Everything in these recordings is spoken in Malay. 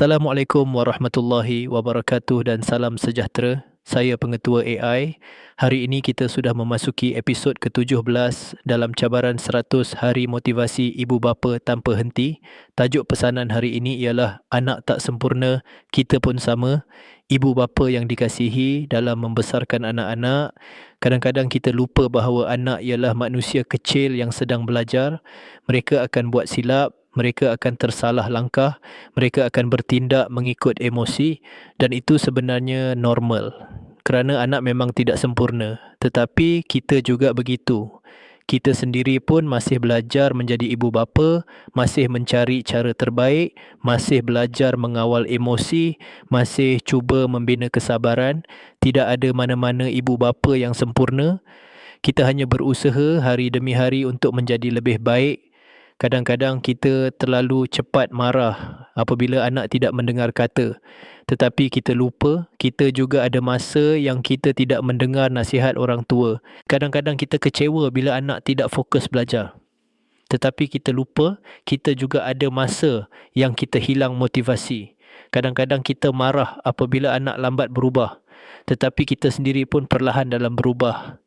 Assalamualaikum warahmatullahi wabarakatuh dan salam sejahtera. Saya pengetua AI. Hari ini kita sudah memasuki episod ke-17 dalam cabaran 100 hari motivasi ibu bapa tanpa henti. Tajuk pesanan hari ini ialah anak tak sempurna, kita pun sama. Ibu bapa yang dikasihi dalam membesarkan anak-anak, kadang-kadang kita lupa bahawa anak ialah manusia kecil yang sedang belajar. Mereka akan buat silap, mereka akan tersalah langkah, mereka akan bertindak mengikut emosi dan itu sebenarnya normal. Kerana anak memang tidak sempurna, tetapi kita juga begitu. Kita sendiri pun masih belajar menjadi ibu bapa, masih mencari cara terbaik, masih belajar mengawal emosi, masih cuba membina kesabaran. Tidak ada mana-mana ibu bapa yang sempurna. Kita hanya berusaha hari demi hari untuk menjadi lebih baik Kadang-kadang kita terlalu cepat marah apabila anak tidak mendengar kata. Tetapi kita lupa, kita juga ada masa yang kita tidak mendengar nasihat orang tua. Kadang-kadang kita kecewa bila anak tidak fokus belajar. Tetapi kita lupa, kita juga ada masa yang kita hilang motivasi. Kadang-kadang kita marah apabila anak lambat berubah. Tetapi kita sendiri pun perlahan dalam berubah.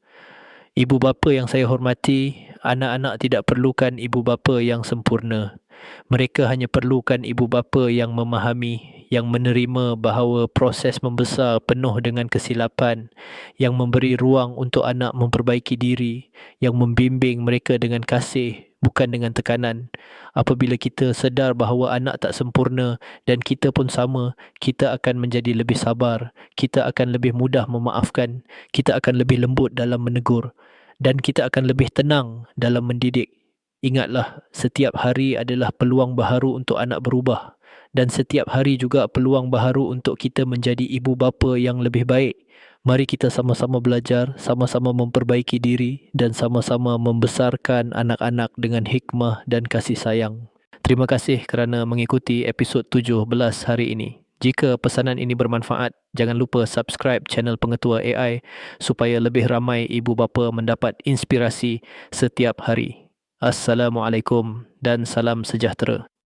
Ibu bapa yang saya hormati, anak-anak tidak perlukan ibu bapa yang sempurna. Mereka hanya perlukan ibu bapa yang memahami, yang menerima bahawa proses membesar penuh dengan kesilapan, yang memberi ruang untuk anak memperbaiki diri, yang membimbing mereka dengan kasih, bukan dengan tekanan. Apabila kita sedar bahawa anak tak sempurna dan kita pun sama, kita akan menjadi lebih sabar, kita akan lebih mudah memaafkan, kita akan lebih lembut dalam menegur dan kita akan lebih tenang dalam mendidik. Ingatlah, setiap hari adalah peluang baharu untuk anak berubah dan setiap hari juga peluang baharu untuk kita menjadi ibu bapa yang lebih baik. Mari kita sama-sama belajar, sama-sama memperbaiki diri dan sama-sama membesarkan anak-anak dengan hikmah dan kasih sayang. Terima kasih kerana mengikuti episod 17 hari ini. Jika pesanan ini bermanfaat, jangan lupa subscribe channel Pengetua AI supaya lebih ramai ibu bapa mendapat inspirasi setiap hari. Assalamualaikum dan salam sejahtera.